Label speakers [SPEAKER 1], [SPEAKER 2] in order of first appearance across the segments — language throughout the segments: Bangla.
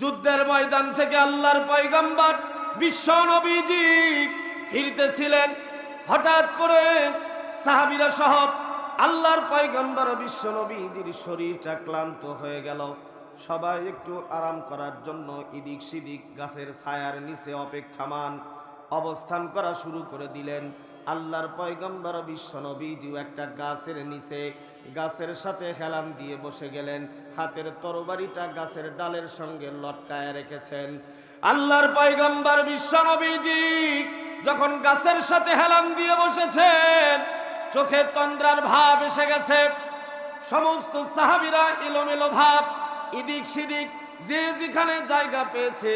[SPEAKER 1] যুদ্ধের ময়দান থেকে আল্লাহর পয়গম্বর বিশ্ব নবীজি ফিরতেছিলেন। হঠাৎ করে সাহাবিরা সহ আল্লাহর পয়গম্বর বিশ্ব নবীজির শরীরটা ক্লান্ত হয়ে গেল। সবাই একটু আরাম করার জন্য ইদিক সিদিক গাছের ছায়ার নিচে অপেক্ষামান অবস্থান করা শুরু করে দিলেন। আল্লাহর পয়গম্বর বিশ্ব নবীজিও একটা গাছের নিচে গাছের সাথে হেলান দিয়ে বসে গেলেন। হাতের তরবারিটা গাছের ডালের সঙ্গে লটকায় রেখেছেন। আল্লাহর পয়গম্বর বিশ্ব নবীজি যখন গাছের সাথে হেলান দিয়ে বসেছেন, চোখে তন্দ্রার ভাব এসে গেছে। সমস্ত সাহাবিরা এলোমেলো ভাব, এদিক সিদিক যে যেখানে জায়গা পেয়েছে,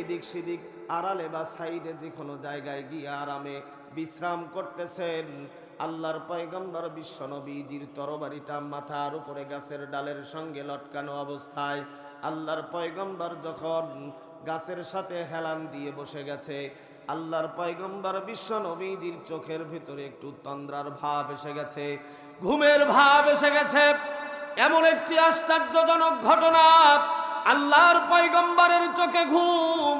[SPEAKER 1] এদিক সিদিক আড়ালে বা সাইডে যে কোনো জায়গায় গিয়ে আরামে বিশ্রাম করতেছেন। আল্লাহর পয়গম্বর বিশ্ব নবীজির তরবারিটা মাথার উপরে গাছের ডালের সঙ্গে লটকানো অবস্থায় আল্লাহর পয়গম্বর যখন গাছের সাথে হেলান দিয়ে বসে গেছে, আল্লাহর পয়গম্বর বিশ্ব নবীজির চোখের ভিতরে একটু তন্দ্রার ভাব এসে গেছে। ঘুমের ভাব এসে গেছে। এমন একটি আশ্চর্যজনক ঘটনা, আল্লাহর পয়গম্বরের চোখে ঘুম,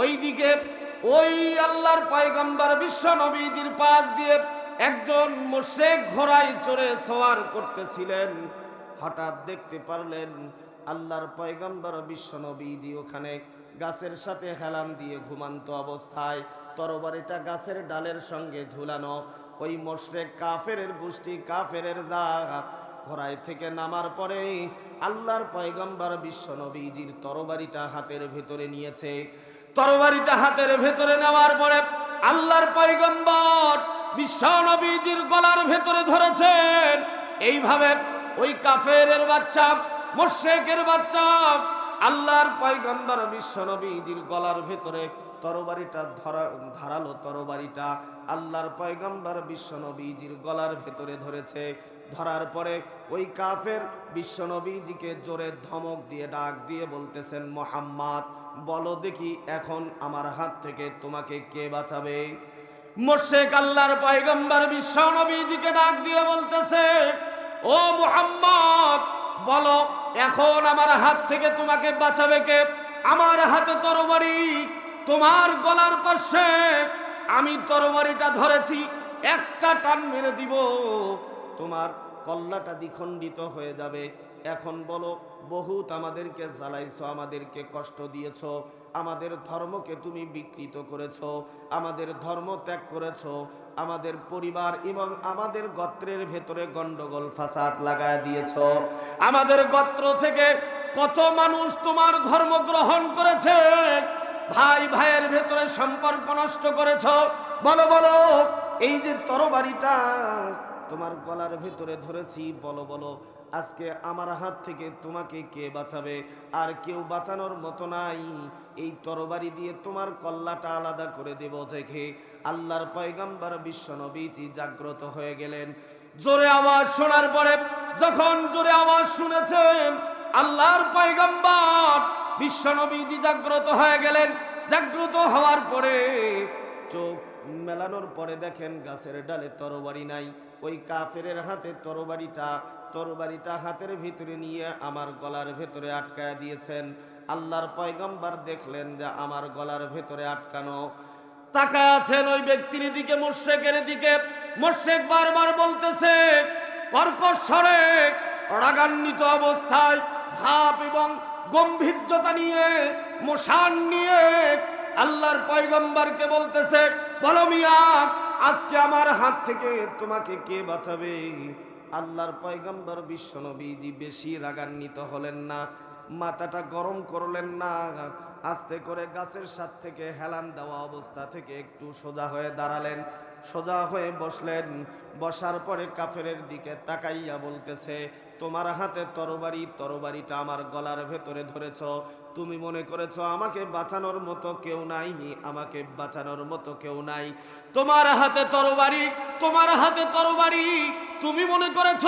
[SPEAKER 1] ওইদিকে ওই আল্লাহর পয়গম্বর বিশ্ব নবীজির পাশ দিয়ে একজন মোশেক ঘোড়ায় চড়ে সওয়ার করতেছিলেন। হঠাৎ দেখতে পারলেন আল্লাহর পয়গম্বর বিশ্ব নবীজি ওখানে গাছের সাথে হেলান দিয়ে ঘুমান্ত অবস্থায় তরবারিটা গাছের ডালের সঙ্গে ঝুলানো। ওই মোশরেক কাফের গোষ্ঠী, কাফের জাত। ঘোড়ায় থেকে নামার পরে আল্লাহর পয়গম্বর বিশ্ব নবীজির তরবারিটা হাতের ভেতরে নিয়েছে। তরবারিটা হাতের ভেতরে নেওয়ার পরে আল্লাহর পয়গম্বর বিশ্বনবীজির গলার ভেতরে ধরেছেন। এইভাবে ওই কাফেরের বাচ্চা, মোশেকের বাচ্চা, আল্লাহর পয়গম্বর বিশ্ব নবীজির গলার ভেতরে তরবারিটা ধরা, ধারালো তরবারিটা আল্লাহর পয়গম্বর বিশ্বনবীজির গলার ভেতরে ধরেছে। ধরার পরে ওই কাফের বিশ্বনবীজিকে জোরে ধমক দিয়ে ডাক দিয়ে বলতেছেন, মোহাম্মদ বলো দেখি এখন আমার হাত থেকে তোমাকে কে বাঁচাবে? মোশেক আল্লাহর পয়গম্বর বিশ্ব নবীজিকে ডাক দিয়ে বলতেছে, ও মুহাম্মদ, বলো এখন আমার হাত থেকে তোমাকে বাঁচাবে কে? আমার হাতে তরবারি তোমার গলার পাশে, আমি তরবারিটা ধরেছি, একটা টান মেরে দিব, তোমার কল্লাটা দ্বিখণ্ডিত হয়ে যাবে। এখন বলো, বহুত আমাদেরকে জ্বালাইছো, আমাদেরকে কষ্ট দিয়েছ, আমাদের ধর্মকে তুমি বিকৃত করেছ, আমাদের ধর্ম ত্যাগ করেছ, আমাদের পরিবার এবং আমাদের গত্রের ভেতরে গন্ডগোল, ফাসাদ লাগায় দিয়েছ। আমাদের গত্র থেকে কত মানুষ তোমার ধর্ম গ্রহণ করেছে, ভাই ভাইয়ের ভেতরে সম্পর্ক নষ্ট করেছ। বলো বলো, এই যে তরবারিটা তোমার গলার ভেতরে ধরেছি, বলো বলো আজকে আমার হাত থেকে তোমাকে কে বাঁচাবে? আর কেউ বাঁচানোর মতো নাই। এই তরবারি দিয়ে তোমার কল্লাটা আলাদা করে দেব দেখে আল্লাহর পয়গাম্বার বিশ্ব নবীজি জাগ্রত হয়ে গেলেন। জোরে আওয়াজ শোনার পরে যখন জোরে আওয়াজ শুনেছেন, আল্লাহর পয়গাম্বার বিশ্ব নবীজি জাগ্রত হয়ে গেলেন। জাগ্রত হওয়ার পরে চোখ মেলানোর পরে দেখেন গাছের ডালে তরবারি নাই। ওই কাফেরের হাতে তরবারিটা তরবারিটা হাতের ভিতরে নিয়ে আমার গলার ভেতরে আটকায় দিয়েছেন। আল্লাহর পয়গম্বর দেখলেন যে আমার গলার ভেতরে আটকানো। তাকায় আছেন ওই ব্যক্তির দিকে, মোর্শেকের দিকে। মোর্শেক বারবার বলতেছে, কর্কশ রাগান্বিত অবস্থায়, ভাব এবং গম্ভীর্যতা নিয়ে, মশান নিয়ে আল্লাহর পয়গম্বরকে বলতেছে, বলো মিয়া, আজকে আমার হাত থেকে তোমাকে কে বাঁচাবে? আল্লাহর পয়গম্বর বিশ্বনবীজি বেশি রাগান্বিত হলেন না, মাথাটা গরম করলেন না, আস্তে করে গাছের সাথ থেকে হেলান দেওয়া অবস্থা থেকে একটু সোজা হয়ে দাঁড়ালেন। সোজা হয়ে বসলেন, বসার পরে কাফেরের দিকে তাকাইয়া বলতেছে, তোমার হাতে তরবারি, তরবারিটা আমার গলার ভেতরে ধরেছ। তুমি মনে করেছ আমাকে বাঁচানোর মতো কেউ নাই আমাকে বাঁচানোর মতো কেউ নাই। তোমার হাতে তরবারি, তোমার হাতে তরবারি তুমি মনে করেছ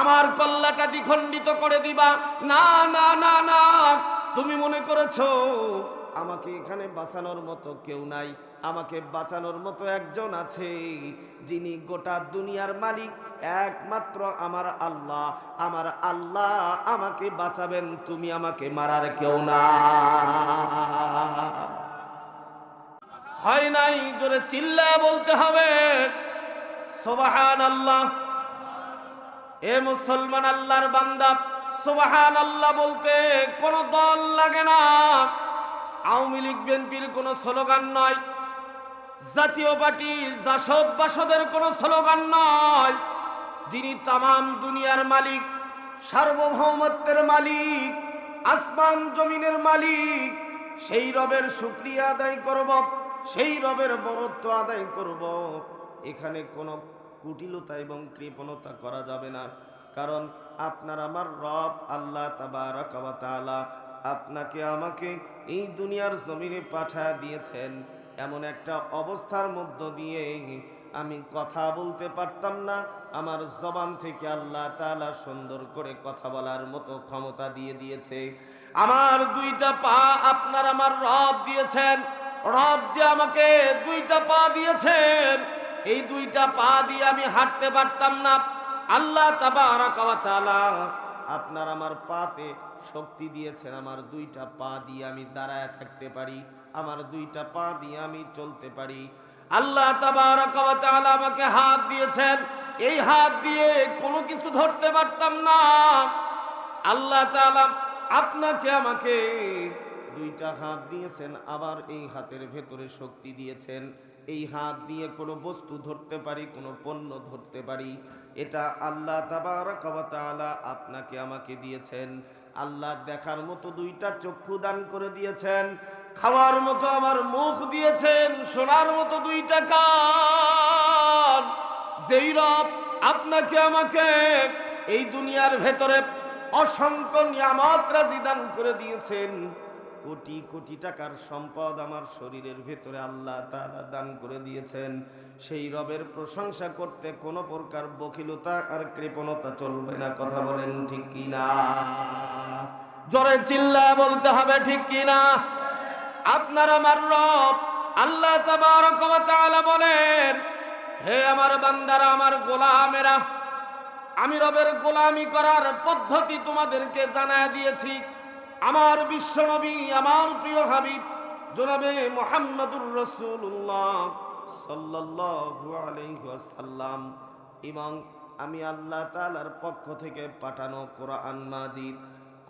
[SPEAKER 1] আমার কল্লাটা দ্বিখণ্ডিত করে দিবা? না না না না। তুমি মনে করেছ আমাকে এখানে বাঁচানোর মতো কেউ নাই, আমাকে বাঁচানোর মতো একজন আছে যিনি গোটা দুনিয়ার মালিক, একমাত্র আমার আল্লাহ। আমার আল্লাহ আমাকে বাঁচাবেন, তুমি আমাকে মারার কেউ না। হয় নাই, জোরে চিল্লা বলতে হবে। সোবাহান আল্লাহ এ মুসলমান আল্লাহর বান্দা সোবাহান আল্লাহ বলতে কোনো দল লাগে না। আওয়ামী লীগ, বিএনপির কোনো স্লোগান নয়। জাতীয় পার্টি, জাসদ বাসদের কোনো স্লোগান নয়। যিনি তামাম দুনিয়ার মালিক, সার্বভৌমত্বের মালিক, আসমান জমিনের মালিক, সেই রবের শুক্রিয়া আদায় করব, সেই রবের বরত্ব আদায় করব। এখানে কোনো কুটিলতা এবং কৃপণতা করা যাবে না। কারণ আপনার আমার রব আল্লাহ তাবারাক ওয়া আপনাকে আমাকে এই দুনিয়ার জমিনে পাঠা দিয়েছেন। এমন একটা অবস্থার মধ্য দিয়ে আমি কথা বলতে পারতাম না। আমার জবান থেকে আল্লাহ তাআলা সুন্দর করে কথা বলার মতো ক্ষমতা দিয়ে দিয়েছে। আমার দুইটা পা আপনার আমার রব দিয়েছেন। রব যে আমাকে দুইটা পা দিয়েছেন। এই দুইটা পা দিয়ে আমি হাঁটতে পারতাম না। আল্লাহ ওয়া আপনার আমার পাতে শক্তি দিয়েছেন। আমার দুইটা পা দিয়ে আমি দাঁড়ায় থাকতে পারি। আমার দুইটা পা দিয়ে আমি চলতে পারি। আল্লাহ আমাকে হাত দিয়েছেন। এই হাত দিয়ে কোনো কিছু ধরতে পারতাম না। আল্লাহ আপনাকে আমাকে দুইটা হাত দিয়েছেন। আবার এই হাতের ভেতরে শক্তি দিয়েছেন। এই হাত দিয়ে কোনো বস্তু ধরতে পারি, কোনো পণ্য ধরতে পারি। এটা আল্লাহ ওয়া আপনাকে আমাকে দিয়েছেন। আল্লাহ দেখার মতো দুইটা চক্ষু দান করে দিয়েছেন। খাওয়ার মতো আমার মুখ দিয়েছেন, শোনার মতো দুইটা কান। যেই রব আপনাকে আমাকে এই দুনিয়ার ভেতরে অসংখ্য নিয়ামত রাজি দান করে দিয়েছেন। কোটি কোটি টাকার সম্পদ আমার শরীরের ভেতরে আল্লাহ তাআলা দান করে দিয়েছেন। সেই রবের প্রশংসা করতে কোনো প্রকার বকিলতা আর কৃপণতা চলবে না, কথা বলেন ঠিক কি না? জোরে চিল্লা বলতে হবে ঠিক কি না? আপনার আমার রব আল্লাহ বলেন, হে আমার বান্দারা, আমার গোলামেরা, আমি রবের গোলামি করার পদ্ধতি তোমাদেরকে জানায় দিয়েছি। আমার বিশ্বনবী, আমার প্রিয় হাবিব, জনাবে মোহাম্মদুর রসুল্লাহ সাল্লাল্লাহু আলাইহি ওয়াসাল্লাম এবং আমি আল্লাহ তাআলার পক্ষ থেকে পাঠানো কোরআন মাজিদ,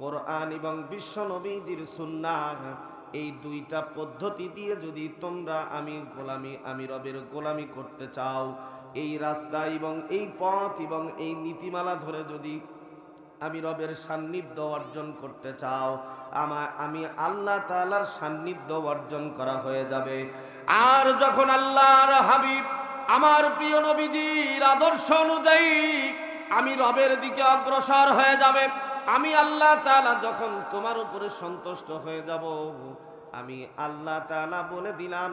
[SPEAKER 1] কোরআন এবং বিশ্বনবীজির সুন্নাহ, এই দুইটা পদ্ধতি দিয়ে যদি তোমরা আমি গোলামি, আমি রবের গোলামি করতে চাও, এই রাস্তা এবং এই পথ এবং এই নীতিমালা ধরে যদি আমি রবের সান্নিধ্য অর্জন করতে চাও। আমার, আমি আল্লাহ তাআলার সান্নিধ্য অর্জন করা হয়ে যাবে। আর যখন আল্লাহর হাবিব আমার প্রিয় নবীজির আদর্শ অনুযায়ী আমি রবের দিকে অগ্রসর হয়ে যাবে, আমি আল্লাহ তাআলা যখন তোমার উপরে সন্তুষ্ট হয়ে যাব, আমি আল্লাহ তাআলা বলে দিলাম,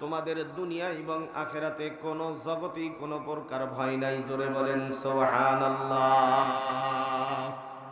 [SPEAKER 1] তোমাদের দুনিয়া এবং আখেরাতে কোনো জগতেই কোনো প্রকার ভয় নাই। জোরে বলেন, সুবহানাল্লাহ।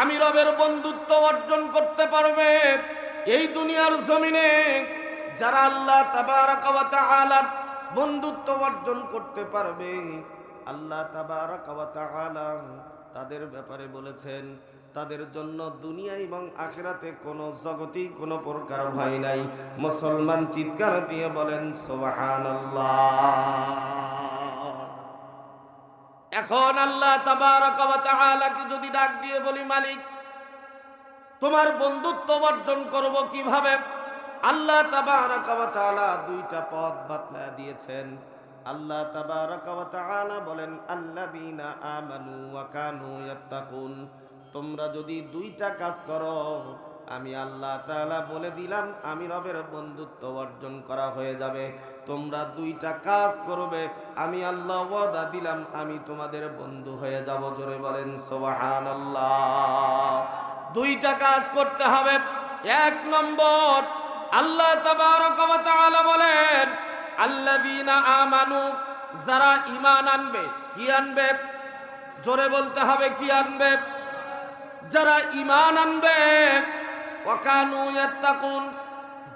[SPEAKER 1] আমি রবের বন্ধুত্ব অর্জন করতে পারবে। এই দুনিয়ার জমিনে যারা আল্লাহ বন্ধুত্ব অর্জন করতে পারবে, আল্লাহ তাদের ব্যাপারে বলেছেন, তাদের জন্য দুনিয়া এবং আখেরাতে কোনো জগতেই কোনো প্রকার ভয় নাই। মুসলমান চিৎকার দিয়ে বলেন, সুবহানাল্লাহ। এখন আল্লাহ তাবারক ওয়া তাআলাকে যদি ডাক দিয়ে বলি, মালিক, তোমার বন্ধুত্ব অর্জন করব কীভাবে? আল্লাহ দুইটা পথ বাতলা দিয়েছেন। আল্লাহ বলেন, আল্লাযীনা আমানু তোমরা যদি দুইটা কাজ করো, আমি আল্লাহ তাআলা বলে দিলাম, আমি রবের বন্ধুত্ব অর্জন করা হয়ে যাবে। তোমরা দুইটা কাজ করবে। আমি আল্লাহ ওয়াদা দিলাম, আমি তোমাদের বন্ধু হয়ে যাব। জোরে বলেন, সুবহানাল্লাহ। দুইটা কাজ করতে হবে। এক নম্বর, আল্লাহ তাআলা বলেন, আল্লাযীনা আমানু, যারা ঈমান আনবে, কি আনবে? জোরে বলতে হবে, কি আনবে? যারা ঈমান আনবে ওয়াকানু ইয়াত্তাকুন,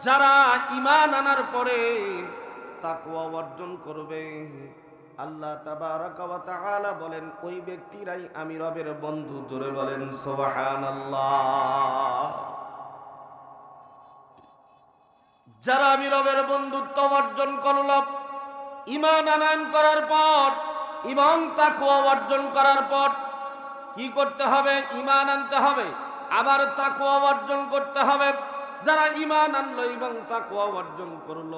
[SPEAKER 1] যারা ঈমান আনার পরে তাকওয়া অর্জন করবে। আল্লাহ তাআলা বলেন, ওই ব্যক্তিরাই আমি রবের বন্ধু। জোরে বলেন, সুবহানাল্লাহ। যারা আমি রবের বন্ধুত্ব অর্জন করল ইমান আনায়ন করার পর, এবং তাকুয়া অর্জন করার পর, কি করতে হবে? ইমান আনতে হবে। আবার তাকুয়া অর্জন করতে হবে। যারা ইমান আনলো এবং তাকুয়া অর্জন করল।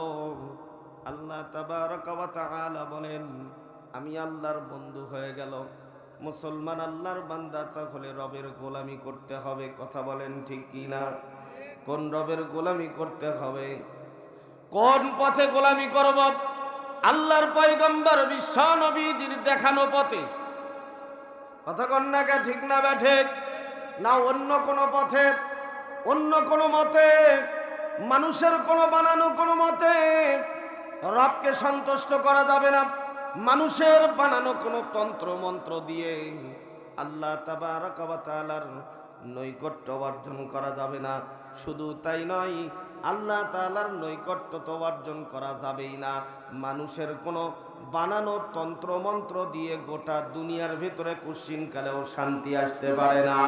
[SPEAKER 1] আল্লাহ তাবারক ওয়া তাআলা বলেন, আমি আল্লাহর বন্ধু হয়ে গেল। মুসলমান আল্লাহর বান্দা, তাহলে রবের গোলামি করতে হবে। কথা বলেন ঠিক কি না? কোন রবের গোলামি করতে হবে? কোন পথে গোলামি করব? আল্লাহর পয়গম্বর বিশ্ব নবীজির দেখানো পথে। কথা কন্যাকে ঠিক না ব্যাঠে না, অন্য কোনো পথে, অন্য কোনো মতে, মানুষের কোনো বানানো কোনো মতে রবকে সন্তুষ্ট করা যাবে না। মানুষের বানানো কোনো তন্ত্র, মন্ত্র দিয়ে আল্লাহ তাআলার নৈকট্য অর্জন করা যাবে না। শুধু তাই নয়, আল্লাহ তাআলার নৈকট্য তো অর্জন করা যাবেই না। মানুষের কোনো বানানো তন্ত্র, মন্ত্র দিয়ে গোটা দুনিয়ার ভিতরে কুশ্চিন কালেও শান্তি আসতে পারে না।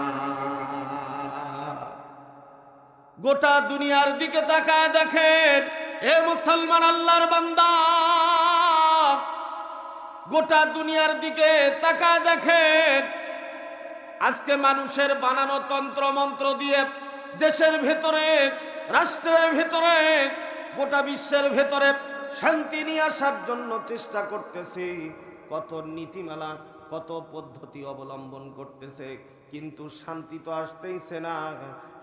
[SPEAKER 1] গোটা দুনিয়ার দিকে তাকায় দেখেন এ মুসলমান আল্লাহর বান্দা, গোটা দুনিয়ার দিকে তাকায় দেখেন। আজকে মানুষের বানানো তন্ত্র মন্ত্র দিয়ে দেশের ভেতরে, রাষ্ট্রের ভেতরে, গোটা বিশ্বের ভেতরে শান্তি নিয়ে আসার জন্য চেষ্টা করতেছে। কত নীতিমালা, কত পদ্ধতি অবলম্বন করতেছে। কিন্তু শান্তি তো আসতেইছে না।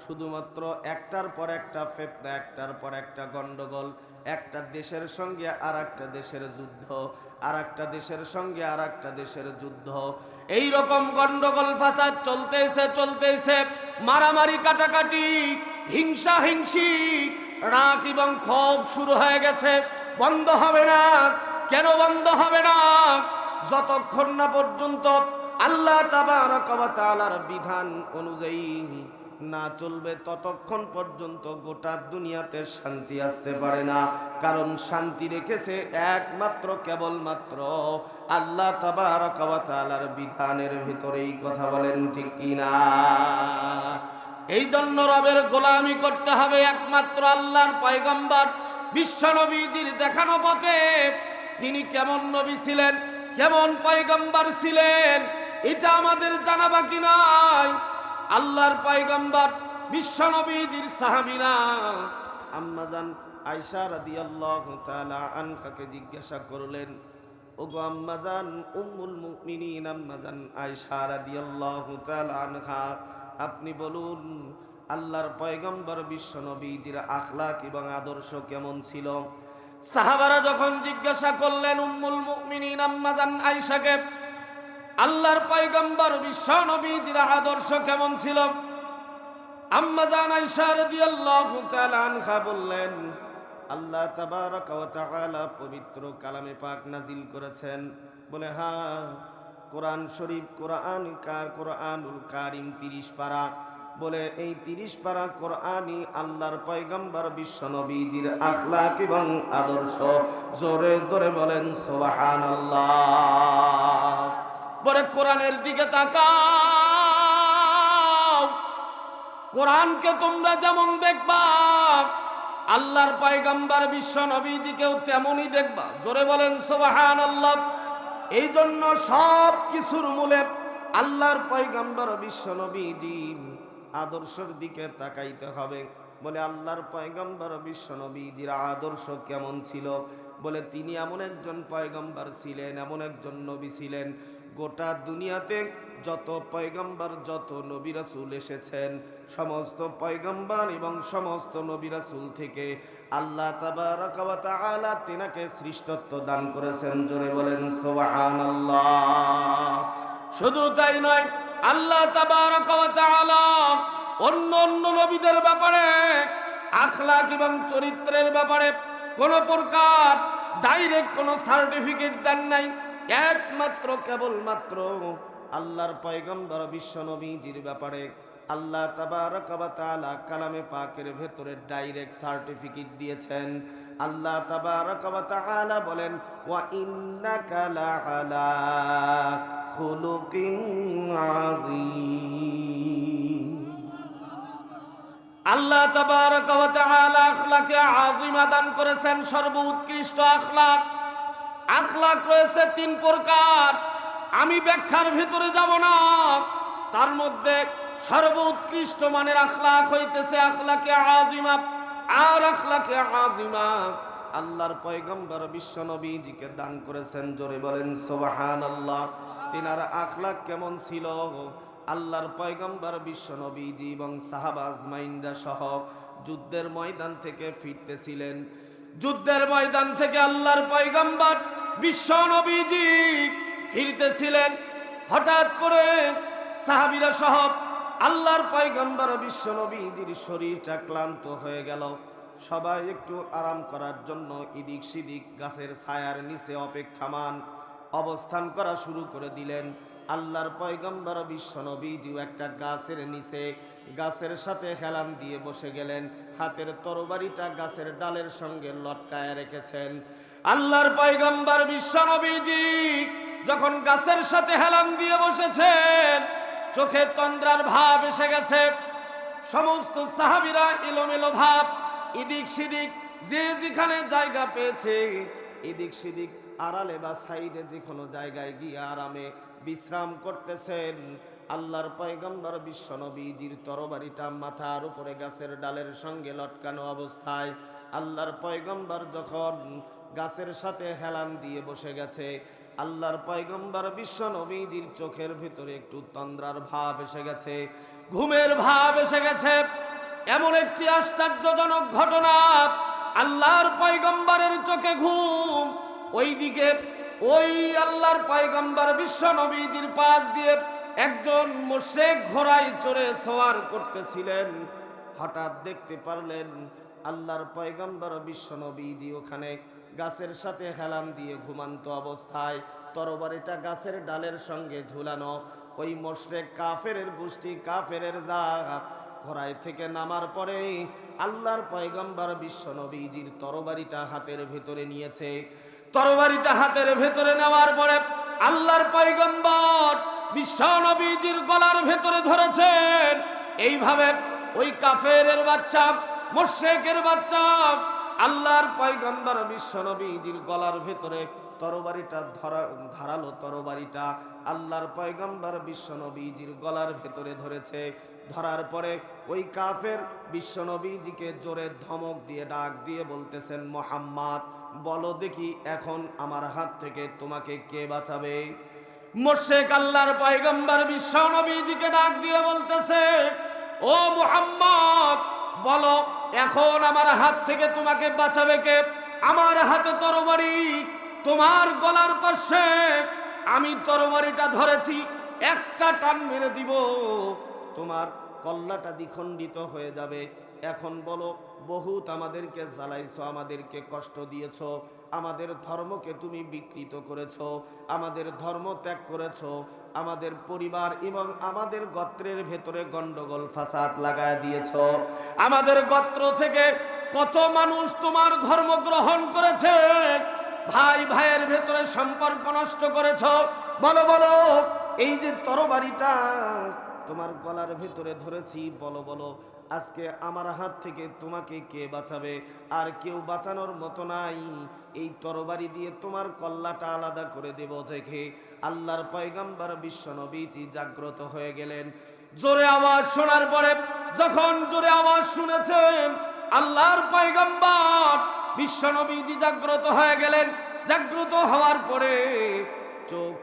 [SPEAKER 1] শুধুমাত্র একটার পর একটা ফেতনা, একটার পর একটা গন্ডগোল, একটা দেশের সঙ্গে আর একটা দেশের যুদ্ধ আর একটা দেশের সঙ্গে আর একটা দেশের যুদ্ধ। এই রকম গন্ডগোল, ফাসাদ চলতেছে চলতেছে মারামারি, কাটাকাটি, হিংসা, হিংসি, রাগ এবং ক্ষোভ শুরু হয়ে গেছে। বন্ধ হবে না। কেন বন্ধ হবে না? যতক্ষণ না পর্যন্ত আল্লাহ তাআলার বিধান অনুযায়ী না চলবে ততক্ষণ পর্যন্ত গোটা দুনিয়াতে শান্তি আসতে পারে না। কারণ শান্তি রেখেছে একমাত্র, কেবলমাত্র আল্লাহ তাআলার বিধানের ভিতরেই কথা বলেন ঠিক কি না? এই জন্য রবের গোলামি করতে হবে একমাত্র আল্লাহর পয়গম্বর বিশ্ব নবীজির দেখানো পথে। তিনি কেমন নবী ছিলেন, কেমন পয়গম্বর ছিলেন এটা আমাদের জানা বাকি নাই। আল্লাহর পয়গম্বর বিশ্ব নবীজির সাহাবীরা আম্মাজান আয়সা রাদিয়াল্লাহু তাআলা আনহাকে জিজ্ঞাসা করলেন, ওগো আম্মা আম্মাজান, উম্মুল মুমিনিন আম্মাজান আয়সা রাদিয়াল্লাহু তাআলা আনহা, আপনি বলুন, আল্লাহর পয়গম্বর বিশ্ব নবীজির আখলাক এবং আদর্শ কেমন ছিল? সাহাবারা যখন জিজ্ঞাসা করলেন, উম্মুল মুমিনিন আম্মাজান আয়েশাকে আল্লাহর পয়গম্বর বিশ্ব নবীজির আদর্শ কেমন ছিল? আম্মাজান আয়েশা রাদিয়াল্লাহু তাআলা আনহা বললেন, আল্লাহ তাবারাকা ওয়া তাআলা পবিত্র কালামে পাক নাজিল করেছেন। বলে হ্যাঁ কোরআন শরীফ, কোরআন কার, কোরআনুল কারিম তিরিশ পারা? বলে, এই তিরিশ পারা কোরআনই আল্লাহর পয়গম্বর বিশ্ব নবীজির আখলাক এবং আদর্শ। জোরে জোরে বলেন সোবাহান বলে কোরআনের দিকে তাকাও। কোরআনকে তোমরা যেমন দেখবা, আল্লাহর পয়গম্বর বিশ্ব নবীজিকেও তেমনই দেখবা। জোরে বলেন সোবাহান আল্লাহ এই জন্য সব কিছুর মূলে আল্লাহর পয়গম্বর বিশ্ব নবীজি আদর্শের দিকে তাকাইতে হবে। বলে, আল্লাহর পয়গম্বর বিশ্ব নবীজির আদর্শ কেমন ছিল? বলে, তিনি এমন একজন পয়গম্বর ছিলেন, এমন একজন নবী ছিলেন গোটা দুনিয়াতে যত পয়গম্বর, যত নবী রাসূল এসেছেন, সমস্ত পয়গম্বর এবং সমস্ত নবী রাসূল থেকে আল্লাহ তাআলা তিনাকে শ্রেষ্ঠত্ব দান করেছেন। জোরে বলেন, সুবহানাল্লাহ। শুধু তাই নয়, আল্লাহ অন্য অন্য নবীদের ব্যাপারে, আখলাক এবং চরিত্রের ব্যাপারে কোনো প্রকার ডাইরেক্ট কোনো সার্টিফিকেট দেন নাই। একমাত্র, কেবলমাত্র আল্লাহর পয়গম্বর বিশ্ব নবীজির ব্যাপারে আল্লাহ তাবারক ওয়া তাআলা কালামে পাকের ভেতরে ডাইরেক্ট সার্টিফিকেট দিয়েছেন। আল্লাহ তাবারক ওয়া তাআলা বলেন, ওয়া ইন্নাকা লাআলা খুলুকিন আযীম। আল্লাহ আযীমা দান করেছেন সর্বোৎকৃষ্ট আখলাক। আখলাক রয়েছে তিন প্রকার। আমি ব্যাখ্যার ভিতরে যাব না। তার মধ্যে সর্বোৎকৃষ্ট মানের আখলাক হইতেছে আখলাকে আযীমা আর আখলাকে আযীমা আল্লাহর পয়গম্বর বিশ্ব নবীজিকে দান করেছেন, জোরে বলেন, সুবহানাল্লাহ। তিনার আখলাক কেমন ছিল? আল্লাহর পয়গম্বর বিশ্ব নবীজি এবং সাহাবা আজমাইনরা সহ যুদ্ধের ময়দান থেকে ফিরতেছিলেন। যুদ্ধের ময়দান থেকে আল্লাহর পয়গম্বর বিশ্ব নবীজি ফিরতেছিলেন। হঠাৎ করে সাহাবীরা সহ আল্লাহর পয়গম্বর বিশ্ব নবীজির শরীরটা ক্লান্ত হয়ে গেল। সবাই একটু আরাম করার জন্য ইদিক সিদিক গাছের ছায়ার নিচে অপেক্ষামান অবস্থান করা শুরু করে দিলেন। আল্লাহর পয়গম্বর বিশ্ব নবীজিও একটা গাছের নিচে গাছের সাথে হেলান দিয়ে বসে গেলেন। হাতের তরবারিটা গাছের ডালের সঙ্গে লটকায় রেখেছেন। আল্লাহর পয়গম্বর বিশ্ব নবীজি যখন গাছের সাথে হেলান দিয়ে বসেছেন, চোখে তন্দ্রার ভাব এসে গেছে। সমস্ত সাহাবিরা এলোমেলো ভাব, এদিক সেদিক যে যেখানে জায়গা পেয়েছে, এদিক সেদিক আড়ালে বা সাইডে যে কোনো জায়গায় গিয়ে আরামে বিশ্রাম করতেছেন। আল্লাহর পয়গম্বর বিশ্ব নবীজির তরবারিটা মাথার উপরে গাছের ডালের সঙ্গে লটকানো অবস্থায় আল্লাহর পয়গম্বর যখন গাছের সাথে হেলান দিয়ে বসে গেছে, আল্লাহর পয়গম্বর বিশ্ব নবীজির চোখের ভিতরে একটু তন্দ্রার ভাব এসে গেছে, ঘুমের ভাব এসে গেছে। এমন একটি আশ্চর্যজনক ঘটনা, আল্লাহর পয়গম্বরের চোখে ঘুম, ওইদিকে ওই আল্লাহর পয়গম্বর বিশ্ব নবীজির পাশ দিয়ে একজন মোশেক ঘোড়ায় চড়ে সওয়ার করতেছিলেন। হঠাৎ দেখতে পারলেন আল্লাহর পয়গম্বর বিশ্ব নবীজি ওখানে গাছের সাথে হেলান দিয়ে ঘুমান্ত অবস্থায় তরবারিটা গাছের ডালের সঙ্গে ঝুলানো। ওই মোশরেক কাফের গোষ্ঠী কাফের জাত। ঘোড়ায় থেকে নামার পরে আল্লাহর পয়গম্বর বিশ্ব নবীজির তরবারিটা হাতের ভেতরে নিয়েছে। তরবারিটা হাতের ভেতরে নেওয়ার পরে আল্লাহর পয়গম্বর বিশ্বনবীজির গলার ভেতরে ধরেছেন, এইভাবে ওই কাফেরের বাচ্চা, মোশেকের বাচ্চা, আল্লাহর পয়গম্বর বিশ্বনবীজির গলার ভেতরে তরবারিটা ধরা, ধারালো তরবারিটা আল্লাহর পয়গম্বর বিশ্ব নবীজির গলার ভেতরে ধরেছে। ধরার পরে ওই কাফের বিশ্বনবীজিকে জোরে ধমক দিয়ে ডাক দিয়ে বলতেছেন, মোহাম্মদ বলো দেখি এখন আমার হাত থেকে তোমাকে কে বাঁচাবে? মোশেক আল্লাহর পয়গম্বর বিশ্ব নবীজিকে ডাক দিয়ে বলতেছে, ও মুহাম্মদ, বলো এখন আমার হাত থেকে তোমাকে বাঁচাবে কে? আমার হাতে তরবারি তোমার গলার পাশে। আমি তরবারিটা ধরেছি, একটা টান মেরে দিব। তোমার কল্লাটা দ্বিখণ্ডিত হয়ে যাবে। এখন বলো বহুত আমাদেরকে জ্বালাইছো, আমাদেরকে কষ্ট দিয়েছ, আমাদের ধর্মকে তুমি বিকৃত করেছ, আমাদের ধর্ম ত্যাগ করেছ, আমাদের পরিবার এবং আমাদের গত্রের ভেতরে গন্ডগোল, ফাসাদ লাগায় দিয়েছ। আমাদের গত্র থেকে কত মানুষ তোমার ধর্ম গ্রহণ করেছে, ভাই ভাইয়ের ভেতরে সম্পর্ক নষ্ট করেছ। বলো বলো, এই যে তরবারিটা তোমার গলার ভেতরে ধরেছি, বলো বলো আজকে আমার হাত থেকে তোমাকে কে বাঁচাবে? আর কেউ বাঁচানোর মতো নাই। এই তরবারি দিয়ে তোমার কল্লাটা আলাদা করে দেব দেখে আল্লাহর পয়গাম্বার বিশ্ব নবীজি জাগ্রত হয়ে গেলেন। জোরে আওয়াজ শোনার পরে যখন জোরে আওয়াজ শুনেছেন, আল্লাহর পয়গাম্বার বিশ্বনবীজি জাগ্রত হয়ে গেলেন। জাগ্রত হওয়ার পরে চোখ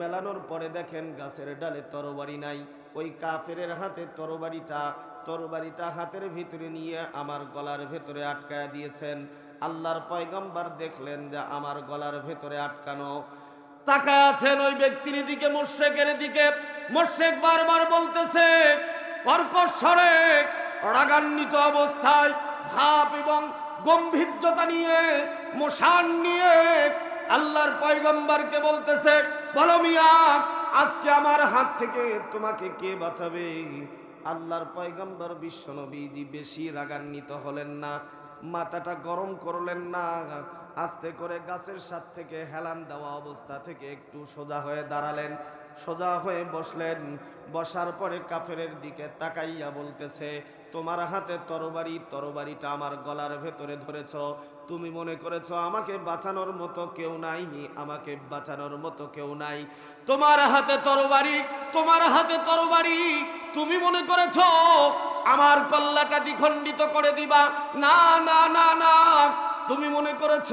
[SPEAKER 1] মেলানোর পরে দেখেন গাছের ডালে তরবারি নাই। ওই কাফের হাতে তরবারিটা তরবারিটা হাতের ভিতরে নিয়ে আমার গলার ভেতরে আটকায়া দিয়েছেন। আল্লাহর পয়গম্বর দেখলেন যে আমার গলার ভেতরে আটকানো। তাকায় আছেন ওই ব্যক্তির দিকে, মোর্শেকের দিকে। মোর্শেক বারবার বলতেছে, কর্কশ স্বরে রাগান্বিত অবস্থায় ভাব এবং গম্ভীর্যতা নিয়ে, মশান নিয়ে আল্লাহর পয়গম্বরকে বলতেছে, বলো মিয়া, আজকে আমার হাত থেকে তোমাকে কে বাঁচাবে? আল্লাহর পয়গম্বর বিশ্বনবীজি বেশি রাগান্বিত হলেন না, মাথাটা গরম করলেন না, আস্তে করে গাছের সাত থেকে হেলান দেওয়া অবস্থা থেকে একটু সোজা হয়ে দাঁড়ালেন, সোজা হয়ে বসলেন, বসার পরে কাফেরের দিকে তাকাইয়া বলতেছে তোমার হাতে তরবারি, তরবারিটা আমার গলার ভেতরে ধরেছ। তুমি মনে করেছ, আমাকে বাঁচানোর মতো কেউ নাই, আমাকে বাঁচানোর মতো কেউ নাই। তোমার হাতে তরবারি, তোমার হাতে তরবারি, তুমি মনে করেছ, আমার কল্লাটা দ্বিখণ্ডিত করে দিবা। না না না না, তুমি মনে করেছ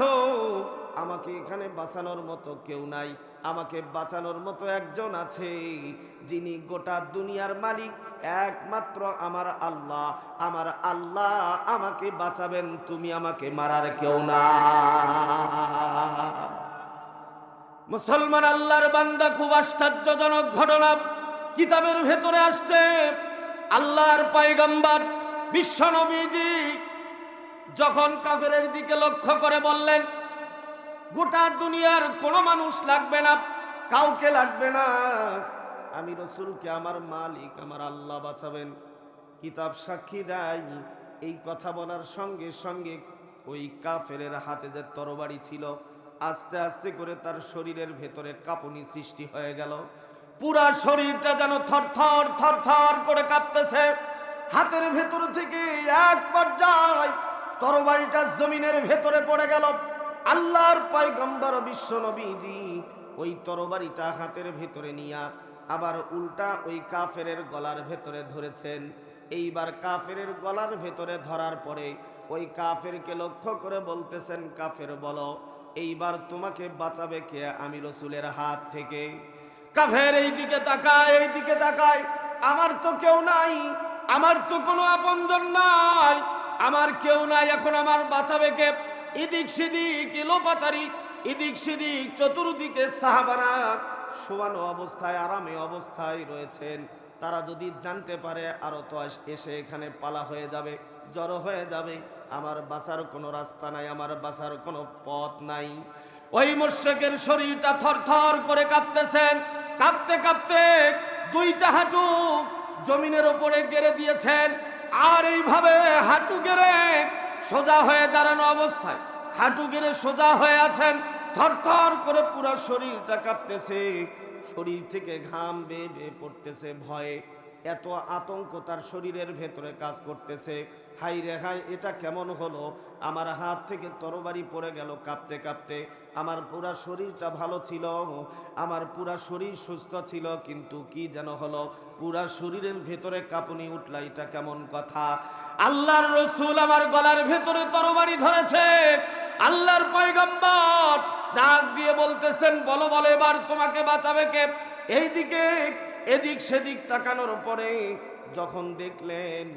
[SPEAKER 1] আমাকে এখানে বাঁচানোর মতো কেউ নাই, আমাকে বাঁচানোর মতো একজন আছে, যিনি গোটা দুনিয়ার মালিক, একমাত্র আমার আল্লাহ। আমার আল্লাহ আমাকে বাঁচাবেন, তুমি আমাকে মারার কেউ না। মুসলমান আল্লাহর বান্দা, খুব আশ্চর্যজনক ঘটনা কিতাবের ভেতরে আসছে। আল্লাহর পয়গম্বর বিশ্বনবীজি যখন কাফেরের দিকে লক্ষ্য করে বললেন গোটা দুনিয়ার কোনো মানুষ লাগবে না, কাউকে লাগবে না। আমি রসুলকে, আমার মালিক, আমার আল্লাহ বাঁচাবেন। কিতাব সাক্ষী দেয়, এই কথা বলার সঙ্গে সঙ্গে ওই কাফেরের হাতে যে তরবারি ছিল, আস্তে আস্তে করে তার শরীরের ভেতরে কাঁপুনি সৃষ্টি হয়ে গেল। পুরা শরীরটা যেন থরথর থরথর করে কাঁপতেছে। হাতের ভেতর থেকে এক পর্যায় তরবারিটা জমিনের ভেতরে পড়ে গেল। আল্লাহর পয়গম্বর বিশ্ব নবীজি ওই তরবারিটা হাতের ভেতরে নিয়া আবার উল্টা ওই কাফেরের গলার ভেতরে ধরেছেন। এইবার কাফেরের গলার ভেতরে ধরার পরে ওই কাফেরকে লক্ষ্য করে বলতেছেন, কাফের, বলো, এইবার তোমাকে বাঁচাবে কে? আমি রসুলের হাত থেকে। কাফের এই দিকে তাকায় এই দিকে তাকায়। আমার তো কেউ নাই, আমার তো কোনো আপনজন নাই। আমার কেউ নাই, এখন আমার বাঁচাবে কে? এদিক সেদিক এলোপাতারি, এদিক সেদিক চতুর্দিকে সাহাবারা শোয়ানো অবস্থায়, আরামে অবস্থায় রয়েছেন। তারা যদি জানতে পারে, আরও তো এসে এখানে পালা হয়ে যাবে, জড়ো হয়ে যাবে। আমার বাসার কোনো রাস্তা নাই, আমার বাসার কোনো পথ নাই। ওই মোর্শেকের শরীরটা থরথর করে কাঁপতেছেন। কাঁপতে কাঁপতে দুইটা হাঁটু জমিনের ওপরে গেড়ে দিয়েছেন। আর এইভাবে হাঁটু গেড়ে সোজা হয়ে দাঁড়ানো অবস্থায়। হাঁটু গেড়ে সোজা হয়ে আছেন। থরথর করে পুরো শরীরটা কাঁপতেছে। শরীর থেকে ঘাম বেয়ে বেয়ে পড়তেছে ভয়ে। এত আতঙ্ক তার শরীরের ভেতরে কাজ করতেছে। হাই রে হাই এটা কেমন হলো? আমার হাত থেকে তরবারি পড়ে গেল কাঁপতে কাঁপতে। আমার পুরা শরীরটা ভালো ছিল, আমার পুরা শরীর সুস্থ ছিল, কিন্তু কি যেন হলো? পুরা শরীরের ভেতরে কাঁপুনি উঠলা, এটা কেমন কথা? আল্লাহর রসুল আমার গলার ভেতরে তরবারি ধরেছে। আল্লাহর পয়গম্বর ডাক দিয়ে বলতেছেন, বলো বলো, এবার তোমাকে বাঁচাবে কে? এইদিকে, এদিক সেদিক তাকানোর পরে যখন দেখলেন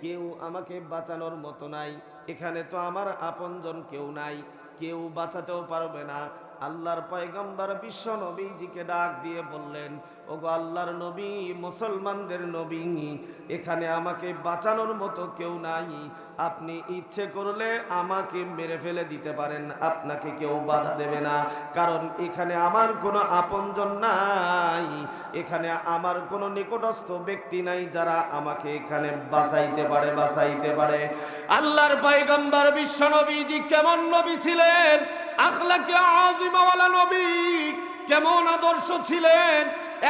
[SPEAKER 1] কেউ আমাকে বাঁচানোর মতো নাই। এখানে তো আমার আপনজন কেউ নাই। কেউ বাঁচাতেও পারবে না। আল্লাহর পয়গম্বর বিশ্ব নবীজিকে ডাক দিয়ে বললেন ওগো আল্লাহর নবী, মুসলমানদের নবী, এখানে আমাকে বাঁচানোর মতো কেউ নাই। আপনি ইচ্ছে করলে আমাকে মেরে ফেলে দিতে পারেন, আপনাকে কেউ বাধা দেবে না। কারণ এখানে আমার কোনো আপনজন নাই, এখানে আমার কোনো নিকটস্থ ব্যক্তি নাই যারা আমাকে এখানে বাঁচাইতে পারে বাঁচাইতে পারে। আল্লাহর পয়গম্বর বিশ্ব নবীজি কেমন নবী ছিলেন? আখলাকে আজিমাওয়ালা নবী। কেমন আদর্শ ছিলেন?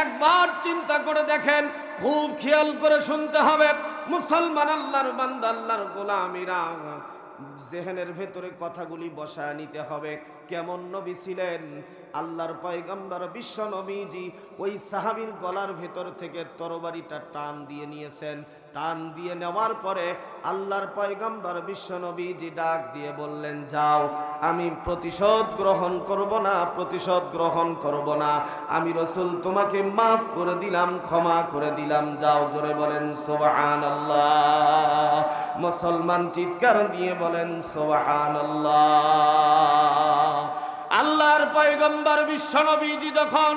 [SPEAKER 1] একবার চিন্তা করে দেখেন, খুব খেয়াল করে শুনতে হবে। মুসলমান আল্লাহর বান্দা, আল্লাহর গোলামিরা, জেহেনের ভেতরে কথাগুলি বসায় নিতে হবে। কেমন নবী ছিলেন? আল্লাহর পয়গম্বর বিশ্ব নবীজি ওই সাহাবীর গলার ভেতর থেকে তরবারিটা টান দিয়ে নিয়েছেন। টান দিয়ে নেওয়ার পরে আল্লাহর পয়গম্বর বিশ্বনবীজি ডাক দিয়ে বললেন, যাও, আমি প্রতিশোধ গ্রহণ করব না, প্রতিশোধ গ্রহণ করব না। আমি রসুল তোমাকে মাফ করে দিলাম, ক্ষমা করে দিলাম। যাও, জোরে বলেন সোবাহান আল্লাহ মুসলমান চিৎকার দিয়ে বলেন সোবাহান আল্লাহ আল্লাহর পয়গম্বর বিশ্বনবীজি যখন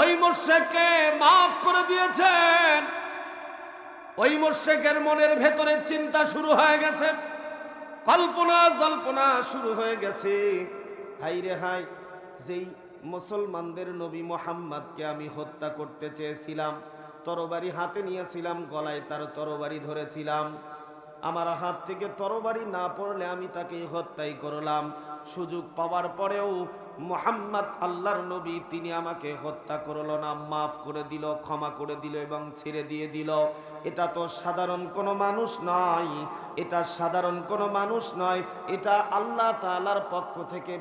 [SPEAKER 1] ওই মোর্শেককে মাফ করে দিয়েছেন, ওই মোর্শেকের মনের ভেতরে চিন্তা শুরু হয়ে গেছে, কল্পনা জল্পনা শুরু হয়ে গেছে। হাই রে হাই যেই মুসলমানদের নবী মোহাম্মদকে আমি হত্যা করতে চেয়েছিলাম, তরবারি হাতে নিয়েছিলাম, গলায় তার তরবারি ধরেছিলাম আমার হাত থেকে তরবারি না পড়লে আমি তাকে হত্যাই করলাম। সুযোগ পাওয়ার পরেও মোহাম্মদ আল্লাহর নবী তিনি আমাকে হত্যা করল না, মাফ করে দিল, ক্ষমা করে দিল এবং ছেড়ে দিয়ে দিল। এটা তো সাধারণ কোনো মানুষ নয়, এটা সাধারণ কোনো মানুষ নয়, এটা আল্লাহ তাআলার পক্ষ থেকে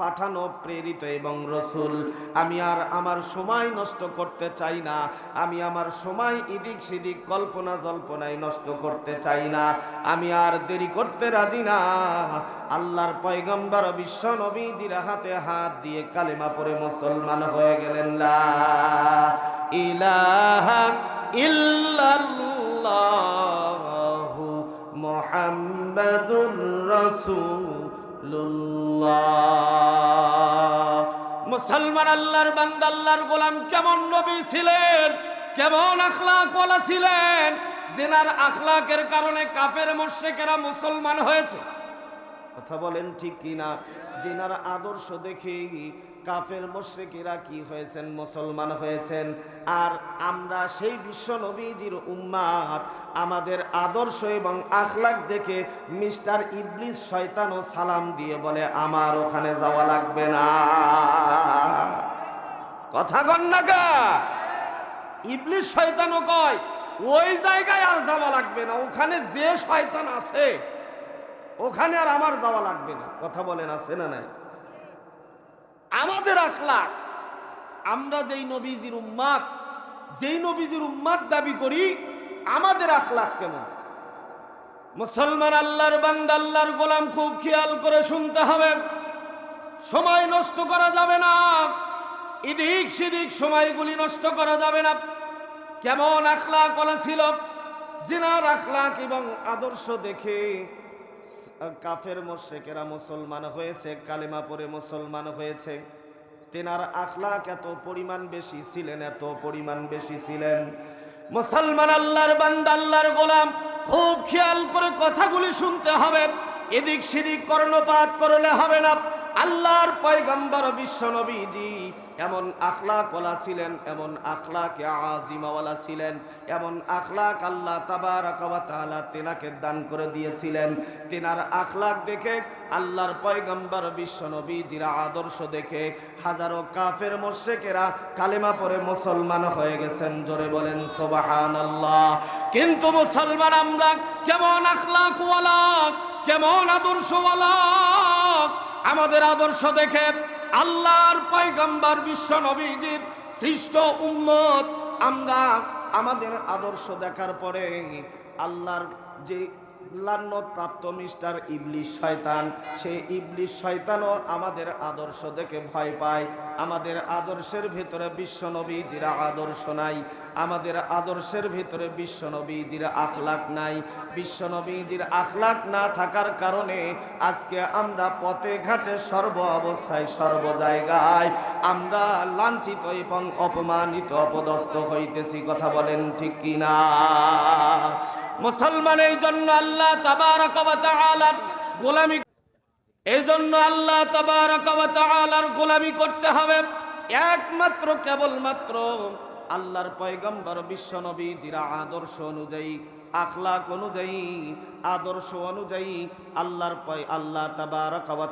[SPEAKER 1] পাঠানো প্রেরিত এবং রসুল। আমি আর আমার সময় নষ্ট করতে চাই না, আমি আমার সময় এদিক সেদিক কল্পনা জল্পনায় নষ্ট করতে চাই না, আমি আর দেরি করতে রাজি না। আল্লাহর পয়গম্বর বিশ্ব নবীজির হাতে হাত দিয়ে কালেমা পরে মুসলমান হয়ে গেলেন। লা ইলাহা ইল্লাল্লাহু মুহাম্মাদুর মুসলমান আল্লাহর বান্দা, আল্লাহর গোলাম কেমন নবী ছিলেন? কেমন আখলাকওয়ালা ছিলেন? জেনার আখলাকের কারণে কাফের মোশেকেরা মুসলমান হয়েছে। কথা বলেন ঠিক কিনা? জেনার আদর্শ দেখে কাফের মোশরেকেরা কি হয়েছেন? মুসলমান হয়েছেন। আর আমরা সেই বিশ্ব নবীজির উম্মাত আমাদের আদর্শ এবং আখলাক দেখে মিস্টার ইবলিস শয়তানও সালাম দিয়ে বলে, আমার ওখানে যাওয়া লাগবে না। কথা গন্নাগা ইবলিস শয়তানও কয়, ওই জায়গায় আর যাওয়া লাগবে না। ওখানে যে শয়তান আছে, ওখানে আর আমার যাওয়া লাগবে না। কথা বলেন, আছে না নাই? আমাদের আখলাক, আমরা যেই নবীজির উম্মাদ, যেই নবীজির উম্মাদ দাবি করি, আমাদের আখলাক কেমন? মুসলমান আল্লাহর বান্দা, আল্লাহর গোলাম খুব খেয়াল করে শুনতে হবে। সময় নষ্ট করা যাবে না। এদিক সেদিক সময়গুলি নষ্ট করা যাবে না। কেমন আখলাক ওলা ছিল? জিনার আখলাক এবং আদর্শ দেখে কাফের মোশেকেরা মুসলমান হয়েছে, কালেমা পরে মুসলমান হয়েছে। তেনার আখলাক এত পরিমাণ বেশি ছিলেন, এত পরিমাণ বেশি ছিলেন। মুসলমান আল্লাহর বান্দা, আল্লাহর গোলাম, খুব খেয়াল করে কথাগুলি শুনতে হবে। এদিক সেদিক কর্ণপাত করলে হবে না। আল্লাহর পয়গম্বর বিশ্ব নবীজি এমন আখলাকওয়ালা ছিলেন, এমন আখলাকে আজিমাওয়ালা ছিলেন, এমন আখলাক আল্লাহ তাবারাক ওয়া তাআলা তেনাকে দান করে দিয়েছিলেন। তেনার আখলাক দেখে আল্লাহর পয়গম্বর বিশ্ব নবীজিরা আদর্শ দেখে হাজারো কাফের মোশেকেরা কালেমা পরে মুসলমান হয়ে গেছেন। জোরে বলেন, সুবহানাল্লাহ। কিন্তু মুসলমান আমরা কেমন আখলাকওয়ালা, কেমন আদর্শওয়ালা? আমাদের আদর্শ দেখে আল্লাহর পয়গম্বর বিশ্ব নবীজির সৃষ্ট উম্মত। আমরা আমাদের আদর্শ দেখার পরে আল্লাহর যে প্রাপ্ত মিস্টার ইবলিশ শয়তান। সেই ইবলিশ শয়তানও আমাদের আদর্শ দেখে ভয় পায়। আমাদের আদর্শের ভিতরে বিশ্বনবী জিরা আদর্শ নাই। আমাদের আদর্শের ভিতরে বিশ্বনবী জিরা আখলাক নাই। বিশ্বনবী জির আখলাক না থাকার কারণে আজকে আমরা পথে ঘাটে সর্ব অবস্থায়, সর্ব জায়গায় আমরা লাঞ্ছিত এবং অপমানিত, অপদস্থ হইতেছি। কথা বলেন ঠিক কিনা? মুসলমানের জন্য আল্লাহ গোলামি এই জন্য আল্লাহ তাবারক ওয়া তাআলার গোলামি করতে হবে। একমাত্র, কেবলমাত্র আল্লাহর পয়গম্বর বিশ্বনবী জিরা আদর্শ অনুযায়ী আখলাক অনুযায়ী, আদর্শ অনুযায়ী আল্লাহর আল্লাহ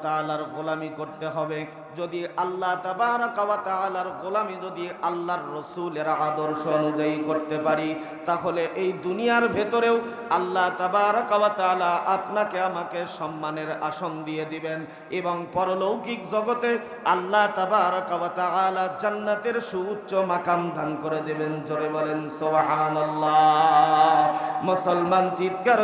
[SPEAKER 1] তাআলার গোলামি করতে হবে। যদি আল্লাহ তাবারক ওয়া তাআলার গোলামি যদি আল্লাহর রসুলের আদর্শ অনুযায়ী করতে পারি, তাহলে এই দুনিয়ার ভেতরেও আল্লাহ তাবারক ওয়া তাআলা আপনাকে আমাকে সম্মানের আসন দিয়ে দিবেন এবং পরলৌকিক জগতে আল্লাহ তাবারক ওয়া তাআলা জান্নাতের সুউচ্চ মাকাম দান করে দেবেন। জোরে বলেন, সুবহানাল্লাহ। মুসলমান চিৎকার